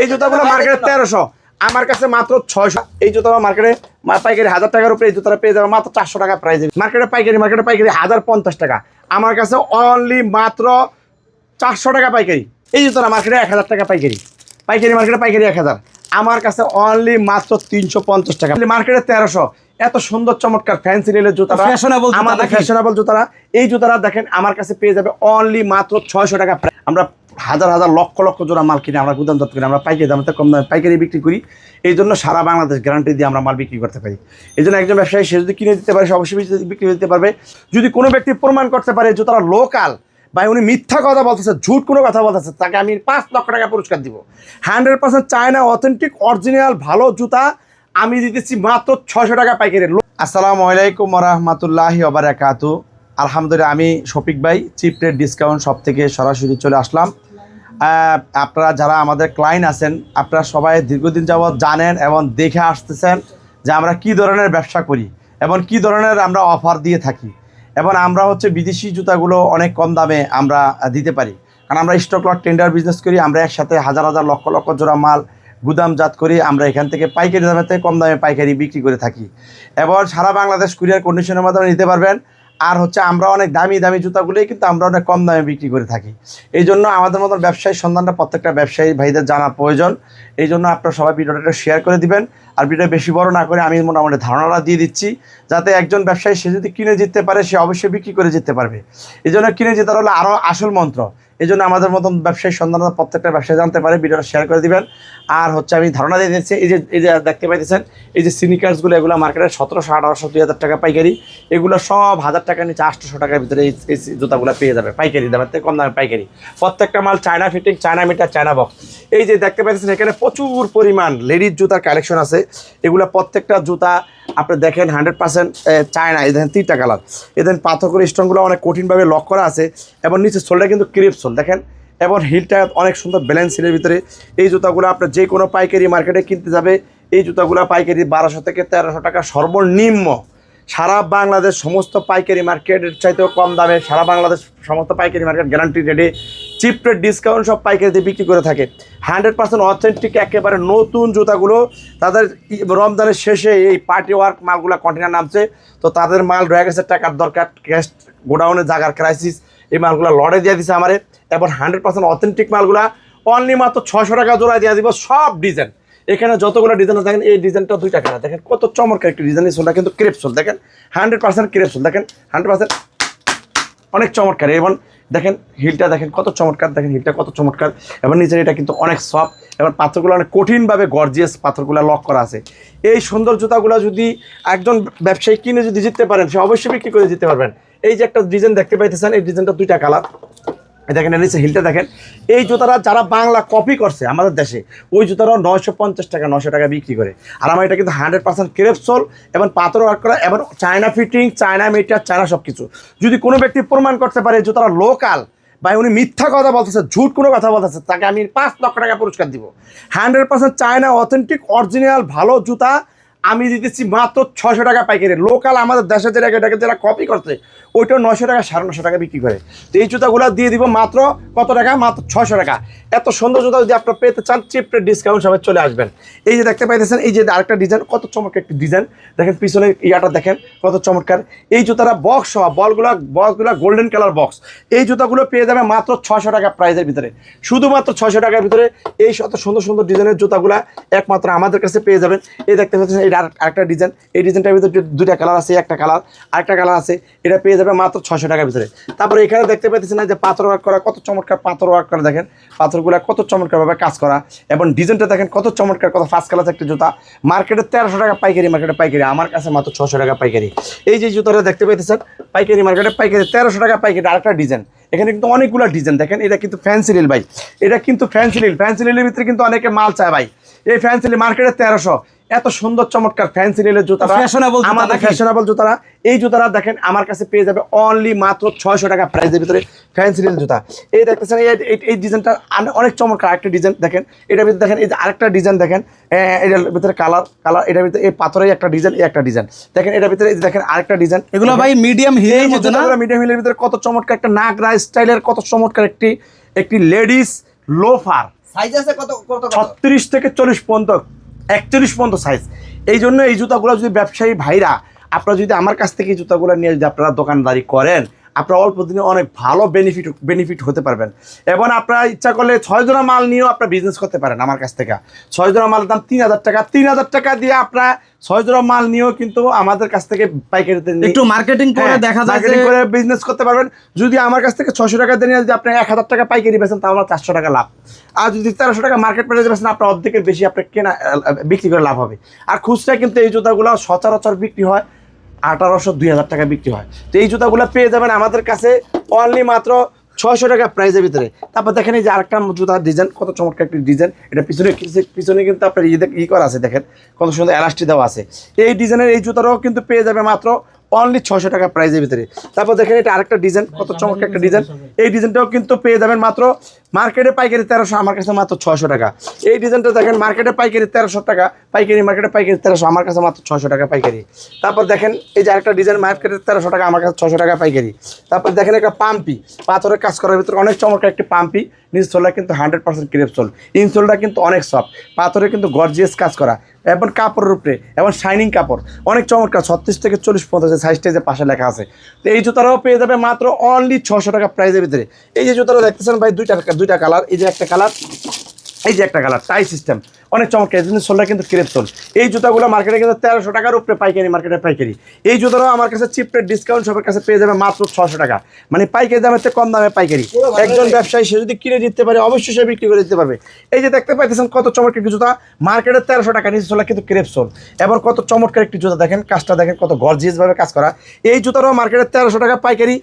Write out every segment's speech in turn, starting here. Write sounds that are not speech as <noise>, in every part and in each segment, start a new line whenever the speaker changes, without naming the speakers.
এই জুতাগুলো মার্কেটে তেরোশো। আমার কাছে মাত্র ছয়শো। এই জুতা মার্কেটে পাইকারি হাজার টাকার উপরে এই জুতাটা পেয়ে যাবে মাত্র চারশো টাকা প্রাইস মার্কেটে পাইকারি মার্কেটে পাইকারি হাজার পঞ্চাশ টাকা। আমার কাছে অনলি মাত্র চারশো টাকা পাইকারি। এই জুতোটা মার্কেটে এক হাজার টাকা পাইকারি। পাইকারি মার্কেটে পাইকারি এক হাজার। আমার কাছে অনলি মাত্র তিনশো পঞ্চাশ টাকা। মার্কেটে তেরোশো। এত সুন্দর চমৎকার ফ্যান্সি রেলের
জুতা
আমাদের
নাকি?
ফ্যাশনেবল জুতারা এই জুতারা দেখেন আমার কাছে পেয়ে যাবে অনলি মাত্র ছয়শো টাকা আমরা হাজার হাজার লক্ষ লক্ষ জোড়া মাল কিনে আমরা গুদাম দত্ত কিনে আমরা পাইকারি দামে কম দামে পাইকারি বিক্রি করি। এই জন্য সারা বাংলাদেশ গ্যারান্টি দিয়ে আমরা মাল বিক্রি করতে পারি। এই জন্য একজন ব্যবসায়ী, সে যদি কিনে দিতে পারে, সে অবশ্যই বিক্রি- দিতে পারবে। যদি কোনো ব্যক্তি প্রমাণ করতে পারে যে তারা লোকাল বা উনি মিথ্যা কথা বলতেছে, ঝুট কোনো কথা বলতেছে, তাকে আমি পাঁচ লক্ষ টাকা পুরস্কার দিব। Hundred percent China authentic original ভালো জুতা আমি দিতেছি মাত্র ছয়শো টাকা পাইকারি। আসসালামু আলাইকুম রহমতুল্লাহি ওবরাকাতু আলহামদুলিল্লাহ, আমি শফিক ভাই চিপ রেট ডিসকাউন্ট সব থেকে সরাসরি চলে আসলাম। আপনারা যারা আমাদের ক্লায়েন্ট আছেন, আপনারা সবাই দীর্ঘদিন যাবৎ জানেন এবং দেখে আসতেছেন যে আমরা কি ধরনের ব্যবসা করি এবং কি ধরনের আমরা অফার দিয়ে থাকি। এবং আমরা হচ্ছে বিদেশি জুতাগুলো অনেক কম দামে আমরা দিতে পারি। কারণ আমরা স্টক লট টেন্ডার বিজনেস করি, আমরা একসাথে হাজার হাজার লক্ষ লক্ষ জোড়া মাল গুদামজাত করি, আমরা এখান থেকে পাইকারি দামেতে কম দামে পাইকারি বিক্রি করে থাকি। এবং সারা বাংলাদেশ কুরিয়ার কন্ডিশনের মাধ্যমে নিতে পারবেন। আর হচ্ছে আমরা অনেক দামি দামি জুতাগুলোই কিন্তু আমরা অনেক কম দামে বিক্রি করে থাকি। এই জন্য আমাদের মতন ব্যবসায়ী সন্ধানটা প্রত্যেকটা ব্যবসায়ী ভাইদের জানা প্রয়োজন। এই জন্য আপনারা সবাই ভিডিওটা শেয়ার করে দিবেন। আর ভিডিও বেশি বড় না করে আমি মোটামুটি ধারণাটা দিয়ে দিচ্ছি, যাতে একজন ব্যবসায়ী সে যদি কিনে জিততে পারে, সে অবশ্যই বিক্রি করে যেতে পারবে। এই জন্য কিনে জেতার হলো আরও আসল মন্ত্র। এই জন্য আমাদের মতন ব্যবসায়ী সন্ধানতা প্রত্যেকটা ব্যবসায়ী জানতে পারে, ভিডিওটা শেয়ার করে দিবেন। আর হচ্ছে আমি ধারণা দিয়ে দিচ্ছি এই যে এই যে দেখতে পাইতেছেন, এই যে সিনিকার্সগুলো এগুলো মার্কেটে সতেরোশো, আঠারোশো, দুই হাজার টাকা পাইকারি। এগুলো সব হাজার টাকার নিচে আটশোশো টাকার ভিতরে এই এই জুতাগুলো পেয়ে যাবে, পাইকারি দামের থেকে কম দামে পাইকারি। প্রত্যেকটা মাল China fitting China meter China box এই যে দেখতে পাইতেছেন, এখানে প্রচুর পরিমাণ লেডিস জুতার কালেকশন আছে। এগুলো প্রত্যেকটা জুতা আপনি দেখেন হান্ড্রেড পার্সেন্ট চায়না এই দেখেন তিনটা কালার এই দেখেন পাথর স্টোনগুলো অনেক কঠিনভাবে লক করা আছে এবং নিচে সোলটা কিন্তু ক্রিপ সোল দেখেন? এবং হিলটা অনেক সুন্দর ব্যালেন্স হিলের ভিতরে। এই জুতাগুলো আপনার যে কোনো পাইকারি মার্কেটে কিনতে যাবে। এই জুতাগুলো পাইকারি বারোশো থেকে তেরোশো টাকা সর্বনিম্ন। সারা বাংলাদেশ সমস্ত পাইকারি মার্কেটের চাইতেও কম দামে, সারা বাংলাদেশ সমস্ত পাইকারি মার্কেট গ্যারান্টি রেটে চিপ রেট ডিসকাউন্ট সব পাইকারিতে বিক্রি করে থাকে। হান্ড্রেড পার্সেন্ট অথেন্টিক একেবারে নতুন জুতাগুলো। তাদের রমজানের শেষে এই পার্টি ওয়ার্ক মালগুলো কন্টেনার নামছে। তো তাদের মাল রয়ে গেছে টাকার দরকার ক্যাশ গোডাউনে জাগার ক্রাইসিস এই মালগুলো লড়ে দিয়ে দিছে আমারে। এবং হান্ড্রেড পার্সেন্ট অথেন্টিক মালগুলা অনলি মাত্র ছশো টাকা জোড়া দিয়ে দিব সব ডিজাইন এখানে যতগুলো ডিজাইন দেখেন এই ডিজাইনটা দুই টাকা দেখেন কত চমৎকার একটি ডিজাইন সোলটা কিন্তু ক্রেপসোল দেখেন। হান্ড্রেড পার্সেন্ট ক্রেপসোল দেখেন। হান্ড্রেড পার্সেন্ট অনেক চমৎকার। এবং দেখেন, হিলটা দেখেন কত চমৎকার, দেখেন হিলটা কত চমৎকার। এবং নিচের এটা কিন্তু অনেক সফট। এবং পাথরগুলো অনেক কঠিনভাবে গর্জিয়াস পাথরগুলো লক করা আছে। এই সুন্দর জুতাগুলো যদি একজন ব্যবসায়ী কিনে যদি জিততে পারেন, সে অবশ্যই বিক্রি করে দিতে পারবেন। এই যে একটা ডিজাইন দেখতে পাইতেছেন, এই ডিজাইনটা দুইটা কালার দেখেন নিচে হিলটা দেখেন। এই জুতারা যারা বাংলা কপি করছে আমাদের দেশে, ওই জুতারাও নয়শো পঞ্চাশ টাকা নশো টাকা বিক্রি করে। আর আমার এটা কিন্তু হান্ড্রেড পার্সেন্ট ক্রেপসোল এবং পাথর ওয়ার্ক করা এবং China fitting China meter China সব কিছু যদি কোনো ব্যক্তি প্রমাণ করতে পারে জুতারা লোকাল বা উনি মিথ্যা কথা বলতেছে, ঝুট কোনো কথা বলতেছে, তাকে আমি পাঁচ লক্ষ টাকা পুরস্কার দিব। Hundred percent China authentic original ভালো জুতা আমি দিতেছি মাত্র ছশো টাকা পাইকারি। লোকাল আমাদের দেশে যেটা এটাকে যারা কপি করছে ওইটা নশো টাকা, সাড়ে নশো টাকা বিক্রি করে। তো এই জুতাগুলো দিয়ে দিব মাত্র কত টাকা? মাত্র ছশো টাকা। এত সুন্দর জুতা যদি আপনারা পেতে চান চিপ ডিসকাউন্ট সবাই চলে আসবেন। এই যে দেখতে পাইতেছেন, এই যে আরেকটা ডিজাইন কত চমৎকার একটি ডিজাইন দেখেন পিছনে ইয়াটা দেখেন, কত চমৎকার। এই জুতারা বক্স সহ, বলগুলো বক্সগুলো গোল্ডেন কালার বক্স এই জুতাগুলো পেয়ে যাবে মাত্র ছশো টাকা প্রাইজের ভিতরে। শুধুমাত্র ছশো টাকার ভিতরে এই শত সুন্দর সুন্দর ডিজাইনের জুতাগুলো একমাত্র আমাদের কাছে পেয়ে যাবেন। এই দেখতে পাচ্ছেন এটা আর- আরেকটা ডিজাইন এই ডিজাইনটার ভিতরে দুইটা কালার আছে, একটা কালার আরেকটা কালার আছে, এটা পেয়ে যাবে মাত্র ছশো টাকার ভিতরে। তারপরে এখানে দেখতে পাইতেছি না যে পাথর ওয়ার্ক করা, কত চমৎকার পাথর ওয়ার্ক করা দেখেন। পাথরগুলো কত চমৎকারভাবে কাজ করা। এবং ডিজাইনটা দেখেন কত চমৎকার, কত ফার্স্ট ক্লাস একটা জুতা। মার্কেটে তেরোশো টাকা পাইকারি মার্কেটে পাইকারি। আমার কাছে মাত্র ছশো টাকা পাইকারি। এই যে জুতাটা দেখতে পাইতেছেন, পাইকারি মার্কেটে পাইকারি, তেরোশো টাকা পাইকারি, আরেকটা ডিজাইন এখানে কিন্তু অনেকগুলো ডিজাইন দেখেন, এটা কিন্তু ফ্যান্সি রিল ভাই। এটা কিন্তু ফ্যান্সি রিল ফ্যান্সি রিলের ভিতরে কিন্তু অনেকে মাল চায় ভাই। এই ফ্যান্সি রিল মার্কেটে তেরোশো। এত সুন্দর চমৎকার ফ্যান্সি রিলের জুতাটা
Fashionable জুতা
আমাদের ফ্যাশনেবল জুতারা। এই জুতারা দেখেন আমার কাছে পেয়ে যাবে অনলি মাত্র ছয়শো টাকা প্রাইসের ভিতরে ফ্যান্সি রিল জুতা। এই দেখতেছেন এই ডিজাইনটা অনেক চমৎকার আরেকটা ডিজাইন দেখেন। এটার ভিতরে দেখেন এই যে আরেকটা ডিজাইন দেখেন। এটার ভিতরে কালার কালার এটার ভিতরে এই পাথরের একটা ডিজাইন এই একটা ডিজাইন দেখেন এটার ভিতরে দেখেন আরেকটা ডিজাইন
এগুলো ভাই মিডিয়াম হিলের মধ্যে না?
মিডিয়াম হিলের ভিতরে কত চমৎকার একটা নাগরা স্টাইলের কত চমৎকার একটি একটি লেডিস লোফার
সাইজ আছে কত কত
থেকে চল্লিশ পর্যন্ত একচল্লিশ পর্যন্ত সাইজ এই জন্য এই জুতাগুলো যদি ব্যবসায়ী ভাইরা, আপনারা যদি আমার কাছ থেকে এই জুতাগুলো নিয়ে যদি আপনারা দোকানদারি করেন, আপনারা অল্প দিনে অনেক ভালো বেনিফিট বেনিফিট হতে পারবেন। এবং আপনারা ইচ্ছা করলে ছয় জোড়া মাল নিয়েও আপনারা বিজনেস করতে পারেন আমার কাছ থেকে। ছয় জোড়া মালের দাম তিন হাজার টাকা। তিন হাজার টাকা দিয়ে আপনারা ছয় জোড়া মাল নিয়েও কিন্তু আমাদের কাছ থেকে পাইকারিতে
একটু মার্কেটিং করে
হ্যাঁ,
দেখা যায়
করে বিজনেস করতে পারবেন। যদি আমার কাছ থেকে ছশো টাকা দিয়ে যদি আপনি এক হাজার টাকা পাইকারি বেছেন তাহলে আমার চারশো টাকা লাভ। আর যদি তেরোশো টাকা মার্কেট প্রাইসে বেছেন আপনার অর্ধেকের বেশি আপনার কেনা বিক্রি করে লাভ হবে। আর খুচরা কিন্তু এই জুতাগুলো সচরাচর বিক্রি হয় আঠারোশো দুই হাজার টাকা বিক্রি হয়। তো এই জুতাগুলো পেয়ে যাবেন আমাদের কাছে অনলি মাত্র ছয়শো টাকা প্রাইসের ভিতরে। তারপর দেখেন এই যে আরেকটা জুতার ডিজাইন কত চমৎকার একটি ডিজাইন এটা পিছনে পিছনে কিন্তু আপনার ই করা আছে দেখেন, কত সুন্দর এলাস্টি দেওয়া আছে। এই ডিজাইনের এই জুতারও কিন্তু পেয়ে যাবে মাত্র অনলি ছশো টাকা প্রাইজের ভিতরে। তারপর দেখেন এটা আরেকটা ডিজাইন কত চমৎকার একটা ডিজাইন এই ডিজাইনটাও কিন্তু পেয়ে যাবেন মাত্র মার্কেটে পাইকারি তেরোশো, আমার কাছে মাত্র ছশো টাকা। এই ডিজাইনটা দেখেন মার্কেটে পাইকারি তেরোশো টাকা, পাইকারি মার্কেটে পাইকারি তেরোশো, আমার কাছে মাত্র ছশো টাকা পাইকারি। তারপর দেখেন এই যে আরেকটা ডিজাইন মার্কেটে তেরোশো টাকা, আমার কাছে ছশো টাকা পাইকারি। তারপর দেখেন একটা পাম্পি, পাথরের কাজ করার ভিতরে অনেক চমৎকার একটি পাম্পি নিচ সোলটা কিন্তু হান্ড্রেড পার্সেন্ট ক্রেপ সোল ইনসোলটা কিন্তু অনেক সফট পাথরে কিন্তু গর্জিয়াস কাজ করা। এবং কাপড়ের উপরে, এবং শাইনিং কাপড়। অনেক চমৎকার, ছত্রিশ থেকে চল্লিশ পঞ্চাশ সাইজটা যে পাশে লেখা আছে। তো এই জুতারাও পেয়ে যাবে মাত্র অনলি ছশো টাকা প্রাইজের ভিতরে। এই যে জুতারা দেখতেছেন ভাই, দুইটা দুইটা কালার এই যে একটা কালার এই যে একটা কালার টাই সিস্টেম অনেক চমৎকার এই সোলটা কিন্তু ক্রেপ এই জুতাগুলো মার্কেটে কিন্তু তেরোশো টাকার উপরে পাইকারি মার্কেটে পাইকারি। এই জুতারাও আমার কাছে চিপ ডিসকাউন্ট সবার কাছে পেয়ে যাবে মাত্র ছশো টাকা। মানে পাইকারি দামের থেকে কম দামে পাইকারি। একজন ব্যবসায়ী সে যদি কিনে দিতে পারে অবশ্যই সে বিক্রি করে দিতে পারবে। এই যে দেখতে পাইতেছেন কত চমৎকার একটি জুতা। মার্কেটে তেরোশো টাকা নিচে সোলা কিন্তু ক্রেপ সোল এবার কত চমৎকার একটি জুতা দেখেন কাজটা দেখেন কত গর্জিয়াসভাবে কাজ করা। এই জুতারও মার্কেটে তেরোশো টাকা পাইকারি।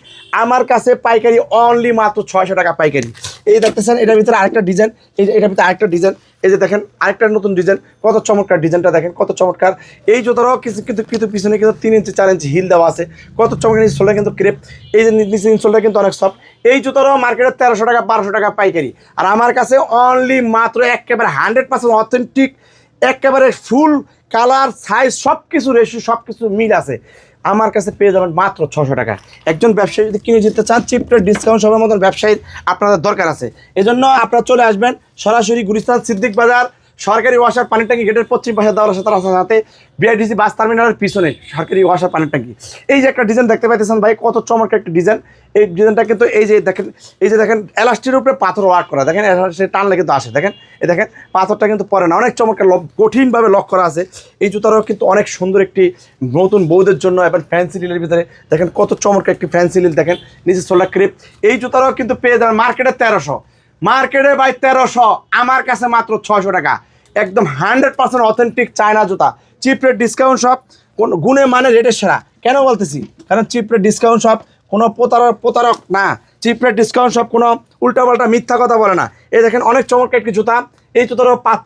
আমার কাছে পাইকারি অনলি মাত্র ছয়শো টাকা পাইকারি। এই দেখতেছেন এটার ভিতরে আরেকটা ডিজাইন এটার ভিতরে আরেকটা ডিজাইন এই যে দেখেন, আরেকটা নতুন ডিজাইন কত চমৎকার ডিজাইনটা দেখেন, কত চমৎকার। এই জুতারও কিছু কিন্তু কিন্তু পিছনে কিন্তু তিন ইঞ্চি, চার ইঞ্চি হিল দেওয়া আছে। কত চমৎকার ইনসোলটা কিন্তু ক্রেপ এই যে নিচে ইনসোলটা কিন্তু অনেক সফট এই জুতারও মার্কেটে তেরোশো টাকা, বারোশো টাকা পাইকারি। আর আমার কাছে অনলি মাত্র একেবারে হান্ড্রেড পার্সেন্ট অথেন্টিক একেবারে ফুল কালার সাইজ সব কিছু রেশিও সব কিছু মিল আছে। আমার কাছে পেয়ে যাবেন মাত্র ছশো টাকা। একজন ব্যবসায়ী যদি কিনে যেতে চান চিপটা ডিসকাউন্ট সবার মতন ব্যবসায়ী আপনাদের দরকার আছে। এজন্য আপনারা চলে আসবেন সরাসরি গুলিস্তান সিদ্দিক বাজার সরকারি ওয়াসার পানির ট্যাঙ্কি গেটের পশ্চিম পাশে দেওয়ার সাথে রাস্তার সাথে বিআইডিসি বাস টার্মিনালের পিছনে সরকারি ওয়াসার পানির ট্যাঙ্কি। এই যে একটা ডিজাইন দেখতে পাইতেছেন ভাই, কত চমৎকার একটা ডিজাইন। এই ডিজাইনটা কিন্তু এই যে দেখেন, এই যে দেখেন, এলাস্টির উপরে পাথর ওয়ার্ক করা। দেখেন সে টানলে কিন্তু আসে, দেখেন। এই দেখেন, পাথরটা কিন্তু পরে না, অনেক চমৎকার কঠিনভাবে লক করা আছে। এই জুতারও কিন্তু অনেক সুন্দর একটি নতুন বৌদের জন্য এবং ফ্যান্সি লিলের ভিতরে। দেখেন, কত চমৎকার একটি ফ্যান্সি লিল দেখেন, নিচে সোলার ক্রিপ। এই জুতারও কিন্তু পেয়ে যাবেন মার্কেটে তেরোশো। মার্কেটে ভাই তেরোশো, আমার কাছে মাত্র ছশো টাকা। একদম হান্ড্রেড পার্সেন্ট অথেন্টিক চায়না জুতা। চিপ রেট ডিসকাউন্ট সব কোন গুণে মানে রেটের সেরা। কেন বলতেছি? কারণ চিপ রেট ডিসকাউন্ট সব কোনো প্রতারক প্রতারক না। চিপ রেট ডিসকাউন্ট সব কোনো উল্টাপাল্টা মিথ্যা কথা বলে না। এই দেখেন অনেক চমৎকার একটি জুতা। এই জুতারও পাত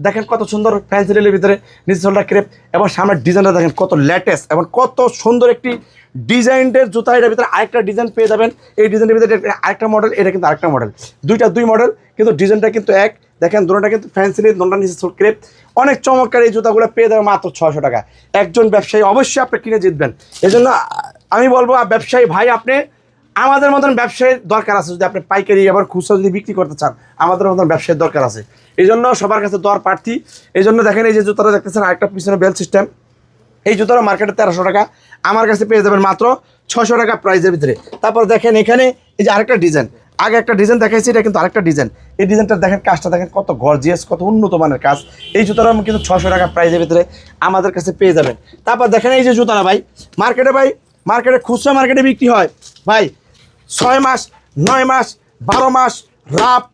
দেখেন কত সুন্দর ফ্যান্সি রেলের ভিতরে নিচে সোলটা ক্রেপ এবং সামনের ডিজাইনটা দেখেন কত লেটেস্ট এবং কত সুন্দর একটি ডিজাইনের জুতা। এটার ভিতরে আরেকটা ডিজাইন পেয়ে যাবেন। এই ডিজাইনের ভিতরে আরেকটা মডেল এটা কিন্তু আরেকটা মডেল দুইটা দুই মডেল কিন্তু ডিজাইনটা কিন্তু এক। দেখেন দুটোটা কিন্তু ফ্যান্সি রেল দুটোটা নিচে ক্রেপ অনেক চমৎকার এই জুতাগুলো পেয়ে যাবে মাত্র ছশো টাকা। একজন ব্যবসায়ী অবশ্যই আপনি কিনে জিতবেন। এই জন্য আমি বলব ব্যবসায়ী ভাই, আপনি আমাদের মতন ব্যবসায়ীর দরকার আছে। যদি আপনি পাইকারি আবার খুচরা যদি বিক্রি করতে চান, আমাদের মতন ব্যবসায়ীর দরকার আছে। এই জন্য সবার কাছে দর প্রার্থী। এই জন্য দেখেন এই যে জুতাটা দেখতেছেন, আরেকটা পিছনে বেল সিস্টেম এই জুতোটা মার্কেটে তেরোশো টাকা। আমার কাছে পেয়ে যাবেন মাত্র ছশো টাকা প্রাইসের ভিতরে। তারপর দেখেন এখানে এই যে আরেকটা ডিজাইন আগে একটা ডিজাইন দেখাইছি এটা কিন্তু আরেকটা ডিজাইন। এই ডিজাইনটা দেখেন কাজটা দেখেন কত গর্জিয়াস কত উন্নত মানের কাজ। এই জুতোটা কিন্তু ছশো টাকা প্রাইজের ভিতরে আমাদের কাছে পেয়ে যাবেন। তারপর দেখেন এই যে জুতাটা ভাই মার্কেটে ভাই মার্কেটে খুচরা মার্কেটে বিক্রি হয়। ভাই ছয় মাস নয় মাস বারো মাস রাপ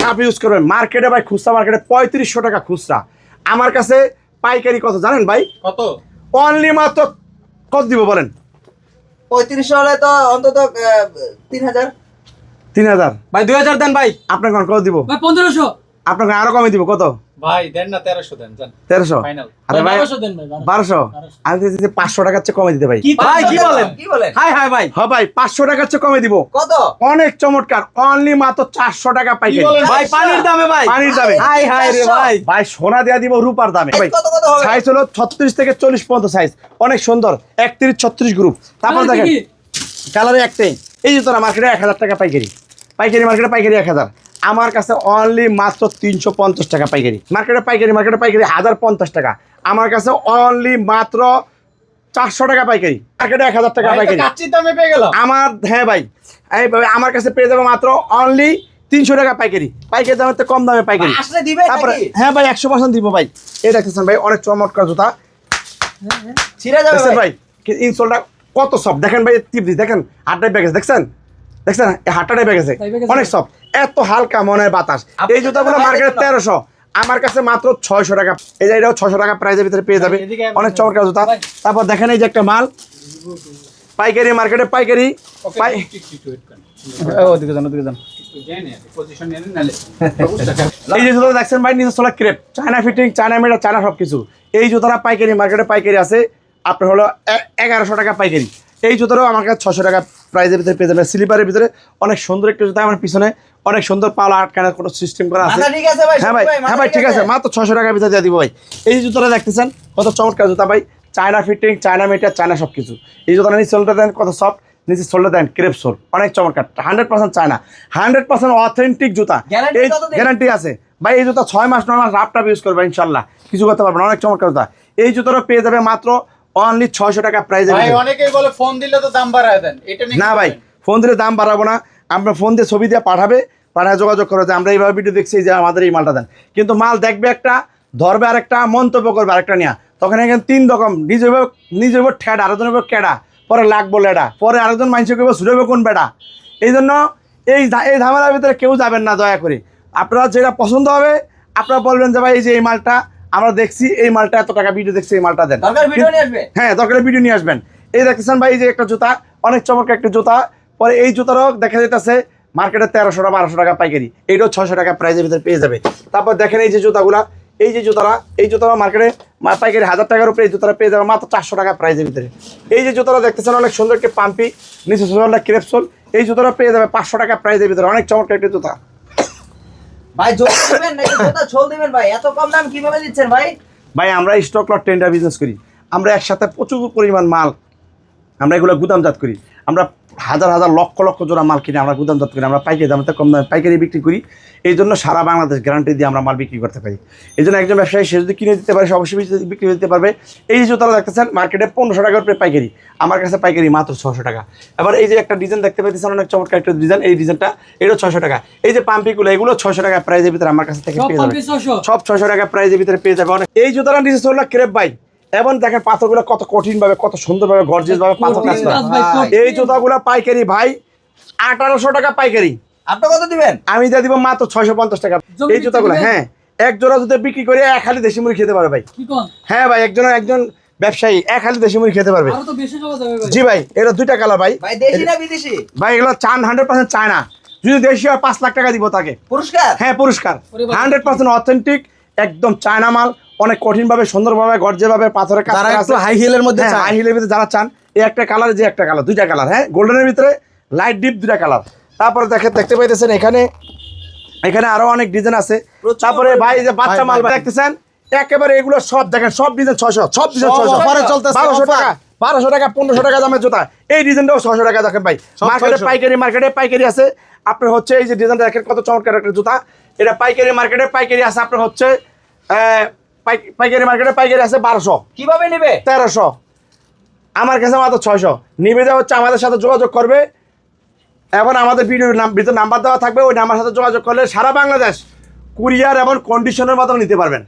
কাপ ইউজ করবেন। মার্কেটে ভাই খুচরা মার্কেটে পঁয়ত্রিশশো টাকা খুচরা। আমার কাছে পাইকারি কত জানেন ভাই?
কত?
অনলি মাত্র কত দিব বলেন?
পঁয়ত্রিশশো হলে তো অন্তত তিন হাজার।
তিন হাজার।
ভাই দুই হাজার দেন ভাই।
আপনাকে কত দিব?
ভাই পনেরোশো।
আপনাকে আরও কমে দিব কত?
ভাই দেন না তেরোশো দেন
তেরোশো? আরে ভাই
বারোশো দেন ভাই বারোশো।
বারোশো? আমি তো দিতে পাঁচশো টাকার চেয়ে কমে দিতে ভাই।
কি ভাই কি বলেন?
কি বলেন?
হাই হাই ভাই।
হ্যাঁ ভাই পাঁচশো টাকার চেয়ে কমে দিব।
কত?
অনেক চমৎকার অনলি মাত্র চারশো টাকা পাইকারি।
ভাই পানির দামে ভাই।
পানির দামে।
হাই হাই রে ভাই।
ভাই সোনা দেওয়া দিব রূপার দামে। ভাই
কত কত হবে?
সাইজ হলো ছত্রিশ থেকে চল্লিশ পর্যন্ত সাইজ অনেক সুন্দর একত্রিশ ছত্রিশ গ্রুপ তারপর দেখেন? কালারে একটাই। এই যে তোরা মার্কেটে এক হাজার টাকা পাইকারি। পাইকারি মার্কেটে পাইকারি এক হাজার। আমার কাছে অনলি মাত্র তিনশো পঞ্চাশ টাকা পাইকারি। মার্কেটে পাইকারি মার্কেটে পাইকারি হাজার পঞ্চাশ টাকা। আমার কাছে অনলি মাত্র চারশো টাকা পাইকারি। মার্কেটে এক হাজার টাকা পাইকারি।
দামে পেয়ে
আমার হ্যাঁ ভাই এই আমার কাছে পেয়ে যাবে মাত্র অনলি তিনশো টাকা পাইকারি। পাইকারি দামের তো কম দামে পাইকারি।
দিবে
তারপরে হ্যাঁ ভাই একশো পার্সেন্ট দিব ভাই। এই দেখতেছেন ভাই অনেক চমৎকার জুতা।
ছিঁড়ে যাবে ভাই।
ইনসোলটা কত সব দেখেন ভাই টিপদি দেখেন। হাটটাই ব্যাগেছে দেখছেন? দেখছেন? এই হাটটাই ব্যাগেছে অনেক সফট এত হালকা মনে হয় বাতাস এই জুতাগুলো মার্কেটে তেরোশো। আমার কাছে মাত্র ছয়শো টাকা। এই যে এটাও ছয়শো টাকা প্রাইজের ভিতরে পেয়ে যাবে। অনেক চমৎকার জুতা। তারপর দেখেন এই যে একটা মাল। পাইকারি মার্কেটে পাইকারি। <laughs> এই যে জুতা দেখছেন ভাই crepe China fitting China China সব কিছু এই জুতাটা মার্কেটে আছে। আপনার হলো এগারোশো টাকা পাইকারি। এই জুতাটাও আমার কাছে ছশো টাকা প্রাইজের ভিতরে পেয়ে যাবে স্লিপারের ভিতরে অনেক সুন্দর একটা জুতো আমার পিছনে অনেক সুন্দর পালা আটকানোর কোনো সিস্টেম করা আছে।
আছে ভাই
হ্যাঁ ভাই হ্যাঁ ভাই ঠিক আছে মাত্র ছশো টাকার ভিতরে দিয়ে দিব ভাই। এই জুতোটা দেখতেছেন কত চমৎকার জুতা ভাই। China fitting China meter China সব কিছু এই জুতাটা নিচে সোলটা দেন কত সফট নিচে সোলটা দেন ক্রেপ সোল অনেক চমৎকার hundred percent China hundred percent authentic জুতা। এই গ্যারান্টি আছে। ভাই এই জুতা ছয় মাস নয় মাস রাফ টাপ ইউজ করবে ইনশাল্লাহ। কিছু করতে পারবে না অনেক চমৎকার জুতা। এই জুতোটা পেয়ে যাবে মাত্র অনলি ছয়শো টাকা প্রাইজে
ভাই অনেকেই বলে ফোন দিলে তো দাম বাড়ায় দেন। এটা
না ভাই ফোন দিলে দাম বাড়াবো না। আমরা ফোন দিয়ে ছবি দিয়ে পাঠাবে পাঠায় যোগাযোগ করে যে আমরা এইভাবে ভিডিও দেখছি যে আমাদের এই মালটা দেন। কিন্তু মাল দেখবে একটা ধরবে আরেকটা মন্তব্য করবে আরেকটা নিয়ে। তখন এখানে তিন রকম নিজে নিজে ঠেডা আরেকজন হইব কেডা পরে লাগবো লেডা পরে আরেকজন মানুষ করব শুরু কোন বেডা। এই জন্য এই এই ঝামেলার ভিতরে কেউ যাবেন না দয়া করে। আপনারা যেটা পছন্দ হবে আপনারা বলবেন যে ভাই এই যে এই মালটা আমরা দেখছি এই মালটা এত টাকা ভিডিও দেখছি এই মালটা দেন।
দরকার ভিডিও নিয়ে আসবে?
হ্যাঁ দরকার ভিডিও নিয়ে আসবেন। এই দেখতেছেন ভাই এই যে একটা জুতা অনেক চমৎকার একটা জুতা। পরে এই জুতারও দেখা যাইতেছে মার্কেটে তেরোশো টাকা বারোশো টাকা পাইকারি। এইটাও ছশো টাকা প্রাইজের ভিতরে পেয়ে যাবে। তারপর দেখেন এই যে জুতাগুলা এই যে জুতারা এই জুতারা মার্কেটে পাইকারি হাজার টাকার উপরে এই জুতারা পেয়ে যাবে মাত্র চারশো টাকা প্রাইজের ভিতরে। এই যে জুতারা দেখতেছেন অনেক সুন্দর একটা পাম্পি নিচে সোলটা ক্রেপসোল এই জুতারা পেয়ে যাবে পাঁচশো টাকা প্রাইজের ভিতরে অনেক চমৎকার একটা জুতা।
ভাই, জোর দিবেন নাকি জোতা ছোল দিবেন ভাই। এত কম দাম কীভাবে দিচ্ছেন ভাই?
ভাই, আমরা স্টক লট টেন্ডার বিজনেস করি। আমরা একসাথে প্রচুর পরিমাণ মাল, আমরা এগুলো গুদামজাত করি। আমরা হাজার হাজার লক্ষ লক্ষ জোড়া মাল কিনে আমরা গুদামজাত করি আমরা পাইকারি দামে কম দামে পাইকারি বিক্রি করি। এই জন্য সারা বাংলাদেশ গ্যারান্টি দিয়ে আমরা মাল বিক্রি করতে পারি। এই জন্য একজন ব্যবসায়ী সে যদি কিনে দিতে পারে সে অবশ্যই বিক্রি- দিতে পারবে। এই যে জুতারা দেখতেছেন মার্কেটে পনেরোশো টাকার উপরে পাইকারি। আমার কাছে পাইকারি মাত্র ছশো টাকা। এবার এই যে একটা ডিজাইন দেখতে পাইতেছেন অনেক চমৎকার একটা ডিজাইন এই ডিজাইনটা এটা ছশো টাকা। এই যে পাম্পিগুলো এগুলো ছশো টাকা প্রাইজের ভিতরে আমার কাছে থেকে পেয়ে যাবে সব ছয়শো টাকা প্রাইজের ভিতরে পেয়ে যাবে। অনেক এই জুতাটা নিচে চলল ক্রেপ বাই এবং দেখেন পাথরগুলো কত কঠিন ভাবে কত সুন্দর ভাবে গর্জিয়াস ভাবে পাথর কাজ। এই জুতাগুলো পাইকারি ভাই আঠারোশো টাকা পাইকারি।
আপনি কত দিবেন?
আমি দিয়ে দিব মাত্র ছয়শো পঞ্চাশ টাকা। এই জুতাগুলো হ্যাঁ এক জোড়া জুতো বিক্রি করে এক হালি দেশি মুড়ি খেতে পারবে ভাই। হ্যাঁ ভাই একজন একজন ব্যবসায়ী এক হালি দেশি মুড়ি খেতে পারবে।
আরও তো বেশি যাওয়া যাবে ভাই।
জি ভাই এটা দুইটা কালার ভাই।
ভাই দেশি না বিদেশি?
ভাই এগুলো চান হান্ড্রেড পার্সেন্ট চায় না যদি দেশি হয় পাঁচ লাখ টাকা দিব তাকে।
পুরস্কার?
হ্যাঁ পুরস্কার। হান্ড্রেড পার্সেন্ট অথেন্টিক একদম চায়না মাল। অনেক কঠিন ভাবে সুন্দর ভাবে গর্জে ভাবে পাথরের কাজ
একটু। হাই হিলের মধ্যে
হ্যাঁ, হাই হিলের ভিতরে যারা চান এই একটা কালার যে একটা কালার দুইটা কালার হ্যাঁ? গোল্ডেনের ভিতরে লাইট ডিপ দুইটা কালার তারপরে দেখে দেখতে পাইতেছেন এখানে এখানে আরও অনেক ডিজাইন আছে। তারপরে ভাই যে বাচ্চা মাল দেখতেছেন একেবারে এগুলো সব দেখেন সব ডিজাইন ছশো সব ডিজাইন
offer চলতেছে,
বারোশো টাকা বারোশো টাকা পনেরোশো টাকা দামের জুতা। এই ডিজাইনটাও ছশো টাকা দেখেন ভাই। মার্কেটে পাইকারি মার্কেটে পাইকারি আছে। আপনার হচ্ছে এই যে ডিজাইনটা দেখেন কত চমৎকার একটা জুতা। এটা পাইকারি মার্কেটে পাইকারি আছে আপনার হচ্ছে পাইকারি মার্কেটে পাইকারি আছে বারোশো।
কীভাবে নেবে?
তেরোশো। আমার কাছে মাত্র ছয়শো। নিবে যা হচ্ছে আমাদের সাথে যোগাযোগ করবে। এখন আমাদের ভিডিওর নাম ভিতরে নাম্বার দেওয়া থাকবে ওই নাম্বার সাথে যোগাযোগ করলে সারা বাংলাদেশ কুরিয়ার এবং কন্ডিশনের মাধ্যমে নিতে পারবেন।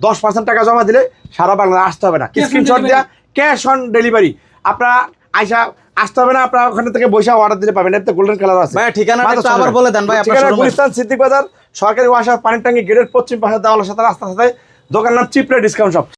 দশ পার্সেন্ট টাকা জমা দিলে সারা বাংলাদেশ আসতে হবে না। স্ক্রিনশট দেওয়া ক্যাশ অন ডেলিভারি আপনারা আইসা আসতে হবে না আপনারা ওখানে থেকে বসে অর্ডার দিতে পারবেন এতে গোল্ডেন কালার আছে।
ভাই,
600
আবার বলে দেন ভাই, আপনার
ঠিকানা। গুলিস্তান সিদ্দিক বাজার সরকারি ওয়াসা পানির ট্যাঙ্কি গেটের পশ্চিম পাশে দেওয়ালের সাথে রাস্তার সাথে দোকান নাম চিপরা ডিসকাউন্ট শপ